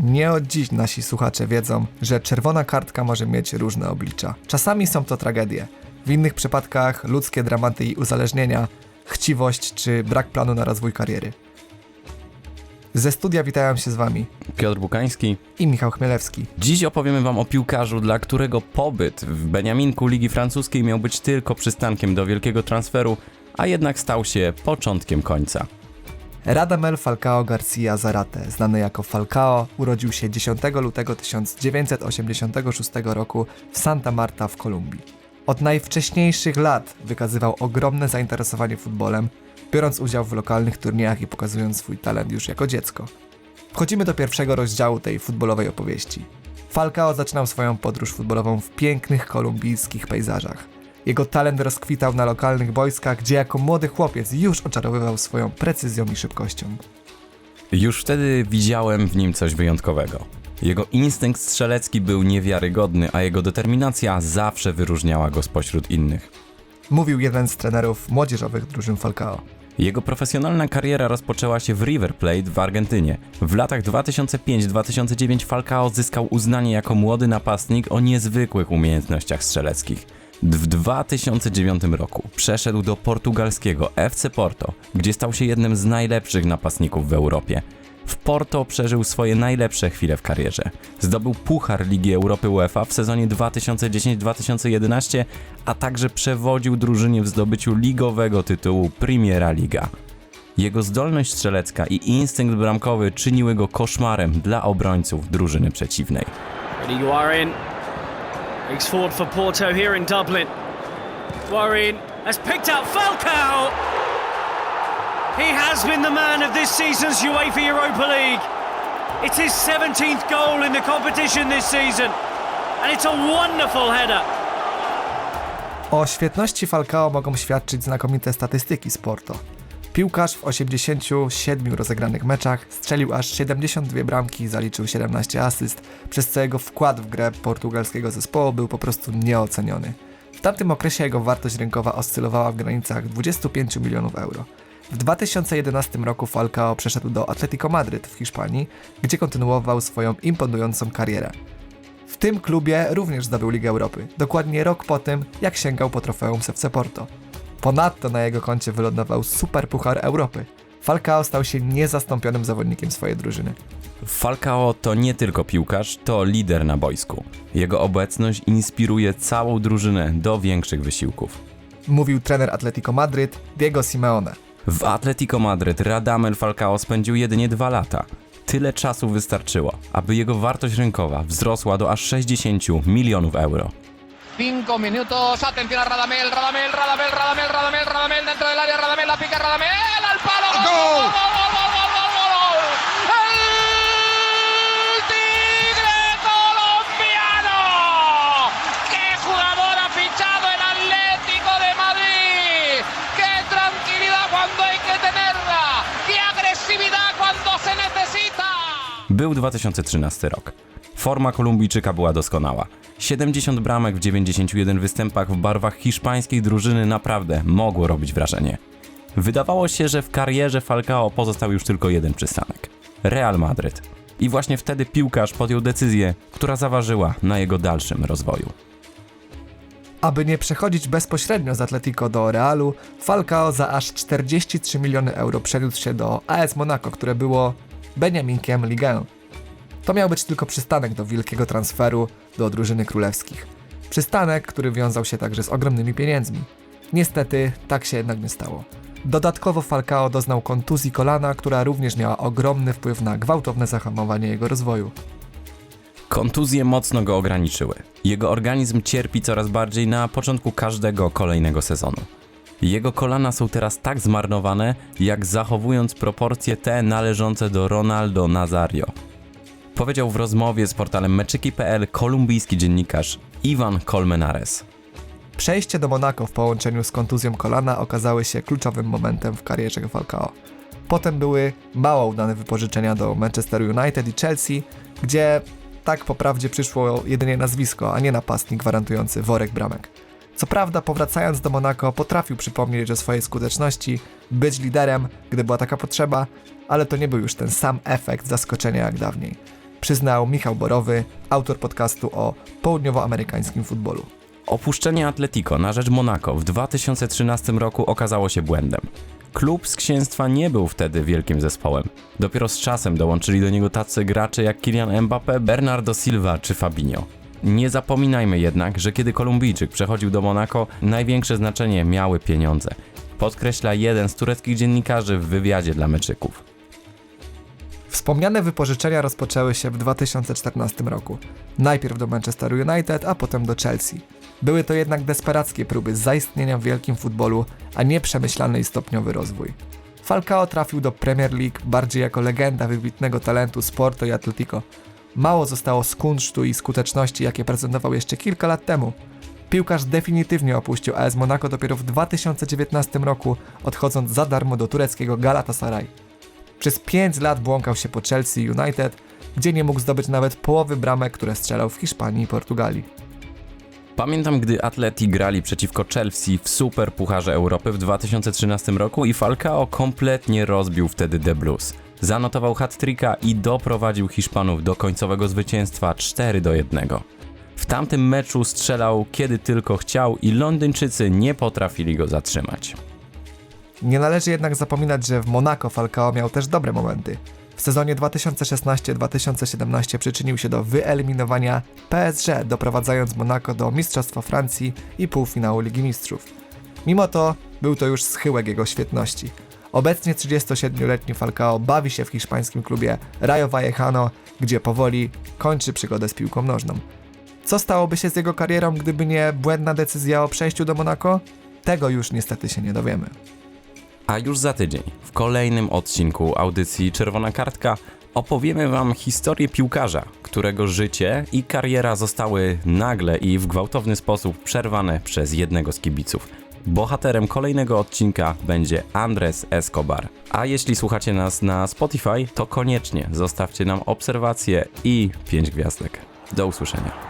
Nie od dziś nasi słuchacze wiedzą, że czerwona kartka może mieć różne oblicza. Czasami są to tragedie, w innych przypadkach ludzkie dramaty i uzależnienia, chciwość czy brak planu na rozwój kariery. Ze studia witają się z Wami Piotr Bukański. i Michał Chmielewski. Dziś opowiemy Wam o piłkarzu, dla którego pobyt w Beniaminku Ligi Francuskiej miał być tylko przystankiem do wielkiego transferu, a jednak stał się początkiem końca. Radamel Falcao Garcia Zarate, znany jako Falcao, urodził się 10 lutego 1986 roku w Santa Marta w Kolumbii. Od najwcześniejszych lat wykazywał ogromne zainteresowanie futbolem, biorąc udział w lokalnych turniejach i pokazując swój talent już jako dziecko. Wchodzimy do pierwszego rozdziału tej futbolowej opowieści. Falcao zaczynał swoją podróż futbolową w pięknych kolumbijskich pejzażach. Jego talent rozkwitał na lokalnych boiskach, gdzie jako młody chłopiec już oczarowywał swoją precyzją i szybkością. Już wtedy widziałem w nim coś wyjątkowego. Jego instynkt strzelecki był niewiarygodny, a jego determinacja zawsze wyróżniała go spośród innych. Mówił jeden z trenerów młodzieżowych drużyn Falcao. Jego profesjonalna kariera rozpoczęła się w River Plate w Argentynie. W latach 2005-2009 Falcao zyskał uznanie jako młody napastnik o niezwykłych umiejętnościach strzeleckich. W 2009 roku przeszedł do portugalskiego FC Porto, gdzie stał się jednym z najlepszych napastników w Europie. W Porto przeżył swoje najlepsze chwile w karierze. Zdobył Puchar Ligi Europy UEFA w sezonie 2010-2011, a także przewodził drużynie w zdobyciu ligowego tytułu Primera Liga. Jego zdolność strzelecka i instynkt bramkowy czyniły go koszmarem dla obrońców drużyny przeciwnej. Forward for Porto here in Dublin. Warren has picked Falcao. He has been the man of this season's UEFA Europa League. His 17th goal in the competition this season. And it's a wonderful header. O świetności Falcao mogą świadczyć znakomite statystyki z Porto. Piłkarz w 87 rozegranych meczach strzelił aż 72 bramki i zaliczył 17 asyst, przez co jego wkład w grę portugalskiego zespołu był po prostu nieoceniony. W tamtym okresie jego wartość rynkowa oscylowała w granicach 25 milionów euro. W 2011 roku Falcao przeszedł do Atletico Madryt w Hiszpanii, gdzie kontynuował swoją imponującą karierę. W tym klubie również zdobył Ligę Europy, dokładnie rok po tym, jak sięgał po trofeum z Porto. Ponadto na jego koncie wylądował Super Puchar Europy. Falcao stał się niezastąpionym zawodnikiem swojej drużyny. Falcao to nie tylko piłkarz, to lider na boisku. Jego obecność inspiruje całą drużynę do większych wysiłków. Mówił trener Atletico Madryt Diego Simeone. W Atletico Madryt Radamel Falcao spędził jedynie dwa lata. Tyle czasu wystarczyło, aby jego wartość rynkowa wzrosła do aż 60 milionów euro. cinco minutos, atención a Radamel, Radamel, Radamel, Radamel, Radamel, Radamel, dentro del área, Radamel, la pica, Radamel, al palo, ¡Gol! ¡Gol, gol, gol, gol, ¡El Tigre Colombiano! ¡Qué jugador ha fichado el Atlético de Madrid! ¡Qué tranquilidad cuando hay que tenerla! ¡Qué agresividad cuando se necesita! ¡Beut 2013! Forma Kolumbijczyka była doskonała. 70 bramek w 91 występach w barwach hiszpańskiej drużyny naprawdę mogło robić wrażenie. Wydawało się, że w karierze Falcao pozostał już tylko jeden przystanek Real Madryt. I właśnie wtedy piłkarz podjął decyzję, która zaważyła na jego dalszym rozwoju. Aby nie przechodzić bezpośrednio z Atletico do Realu, Falcao za aż 43 miliony euro przeniósł się do AS Monaco, które było Beniaminkiem Ligue 1. To miał być tylko przystanek do wielkiego transferu do drużyny królewskich. Przystanek, który wiązał się także z ogromnymi pieniędzmi. Niestety, tak się jednak nie stało. Dodatkowo Falcao doznał kontuzji kolana, która również miała ogromny wpływ na gwałtowne zahamowanie jego rozwoju. Kontuzje mocno go ograniczyły. Jego organizm cierpi coraz bardziej na początku każdego kolejnego sezonu. Jego kolana są teraz tak zmarnowane, jak zachowując proporcje te należące do Ronaldo Nazario. Powiedział w rozmowie z portalem meczyki.pl kolumbijski dziennikarz Iwan Colmenares. Przejście do Monako w połączeniu z kontuzją kolana okazały się kluczowym momentem w karierze Falcao. Potem były mało udane wypożyczenia do Manchester United i Chelsea, gdzie tak po prawdzie przyszło jedynie nazwisko, a nie napastnik gwarantujący worek bramek. Co prawda, powracając do Monako, potrafił przypomnieć o swojej skuteczności, być liderem, gdy była taka potrzeba, ale to nie był już ten sam efekt zaskoczenia jak dawniej. Przyznał Michał Borowy, autor podcastu o południowoamerykańskim futbolu. Opuszczenie Atletico na rzecz Monaco w 2013 roku okazało się błędem. Klub z księstwa nie był wtedy wielkim zespołem. Dopiero z czasem dołączyli do niego tacy gracze jak Kylian Mbappé, Bernardo Silva czy Fabinho. Nie zapominajmy jednak, że kiedy Kolumbijczyk przechodził do Monaco, największe znaczenie miały pieniądze. Podkreśla jeden z tureckich dziennikarzy w wywiadzie dla meczyków. Wspomniane wypożyczenia rozpoczęły się w 2014 roku. Najpierw do Manchester United, a potem do Chelsea. Były to jednak desperackie próby zaistnienia w wielkim futbolu, a nie przemyślany i stopniowy rozwój. Falcao trafił do Premier League bardziej jako legenda wybitnego talentu Sporto i Atletico. Mało zostało z kunsztu i skuteczności, jakie prezentował jeszcze kilka lat temu. Piłkarz definitywnie opuścił AS Monaco dopiero w 2019 roku, odchodząc za darmo do tureckiego Galatasaray. Przez 5 lat błąkał się po Chelsea United, gdzie nie mógł zdobyć nawet połowy bramek, które strzelał w Hiszpanii i Portugalii. Pamiętam, gdy atleti grali przeciwko Chelsea w Super Pucharze Europy w 2013 roku i Falcao kompletnie rozbił wtedy The Blues. Zanotował hat-tricka i doprowadził Hiszpanów do końcowego zwycięstwa 4 do 1. W tamtym meczu strzelał kiedy tylko chciał i Londyńczycy nie potrafili go zatrzymać. Nie należy jednak zapominać, że w Monaco Falcao miał też dobre momenty. W sezonie 2016-2017 przyczynił się do wyeliminowania PSG, doprowadzając Monaco do Mistrzostwa Francji i półfinału Ligi Mistrzów. Mimo to był to już schyłek jego świetności. Obecnie 37-letni Falcao bawi się w hiszpańskim klubie Rayo Vallecano, gdzie powoli kończy przygodę z piłką nożną. Co stałoby się z jego karierą, gdyby nie błędna decyzja o przejściu do Monaco? Tego już niestety się nie dowiemy. A już za tydzień, w kolejnym odcinku audycji Czerwona Kartka, opowiemy Wam historię piłkarza, którego życie i kariera zostały nagle i w gwałtowny sposób przerwane przez jednego z kibiców. Bohaterem kolejnego odcinka będzie Andres Escobar. A jeśli słuchacie nas na Spotify, to koniecznie zostawcie nam obserwację i 5 gwiazdek. Do usłyszenia.